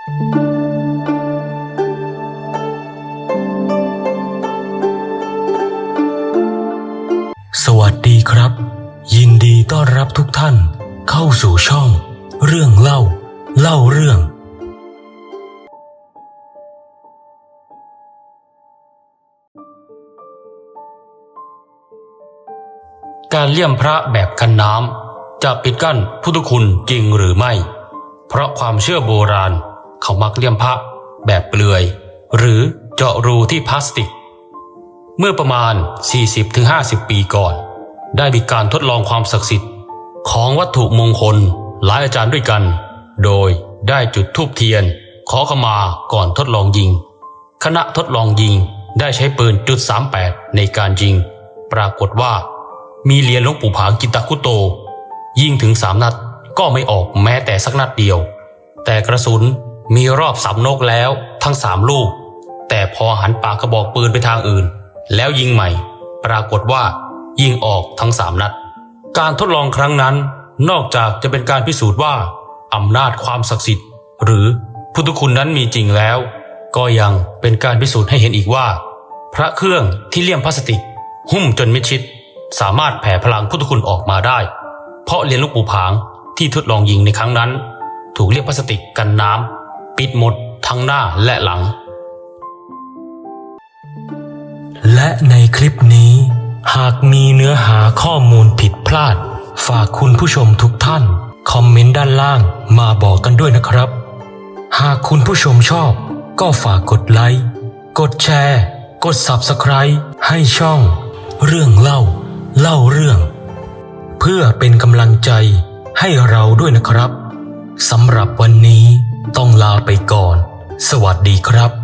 สวัสดีครับ ยินดีต้อนรับทุกท่านเข้าสู่ช่อง เรื่องเล่า เล่าเรื่อง การเลี่ยมพระแบบกันน้ำจะปิดกั้นพุทธคุณจริงหรือไม่ เพราะความเชื่อโบราณ เขามักเลี่ยมพระแบบเปลือย หรือเจาะรูที่พลาสติก เมื่อประมาณ 40-50 ปีก่อน ได้มีการทดลองความศักดิ์สิทธิ์ ของวัตถุมงคลหลายอาจารย์ด้วยกัน โดยได้จุดธูปเทียน ขอขมาก่อนทดลองยิง คณะทดลองยิงได้ใช้ปืนจุด38 ในการยิง ปรากฏว่า มีเหรียญหลวงปู่ผางกิตะคุโต ยิงถึงสามนัดก็ไม่ออกแม้แต่สักนัดเดียว แต่กระสุน มีรอบสามนกแล้วทั้งสามลูก แต่พอหันปากกระบอกปืนไปทางอื่น แล้วยิงใหม่ ปรากฏว่า ยิงออกทั้งสามนัด การทดลองครั้งนั้น นอกจากจะเป็นการพิสูจน์ว่าอำนาจความศักดิ์สิทธิ์ หรือพุทธคุณนั้นมีจริงแล้ว ก็ยังเป็นการพิสูจน์ให้เห็นอีกว่า พระเครื่องที่เลี่ยมพลาสติก หุ้มจนมิดชิด สามารถแผ่พลังพุทธคุณออกมาได้ เพราะเรียญหลูกปูผางที่ทดลองยิงในครั้งนั้น ถูกเลี่ยมพลาสติกกันน้ำ ปิดหมดทั้งหน้าและหลัง และในคลิปนี้ หากมีเนื้อหาข้อมูลผิดพลาด ฝากคุณผู้ชมทุกท่าน คอมเมนต์ด้านล่างมาบอกกันด้วยนะครับ หากคุณผู้ชมชอบ ก็ฝากกดไลค์ กดแชร์ กด Subscribe ให้ช่อง เรื่องเล่า เล่าเรื่อง เพื่อเป็นกำลังใจให้เราด้วยนะครับสำหรับวันนี้ ก่อน สวัสดีครับ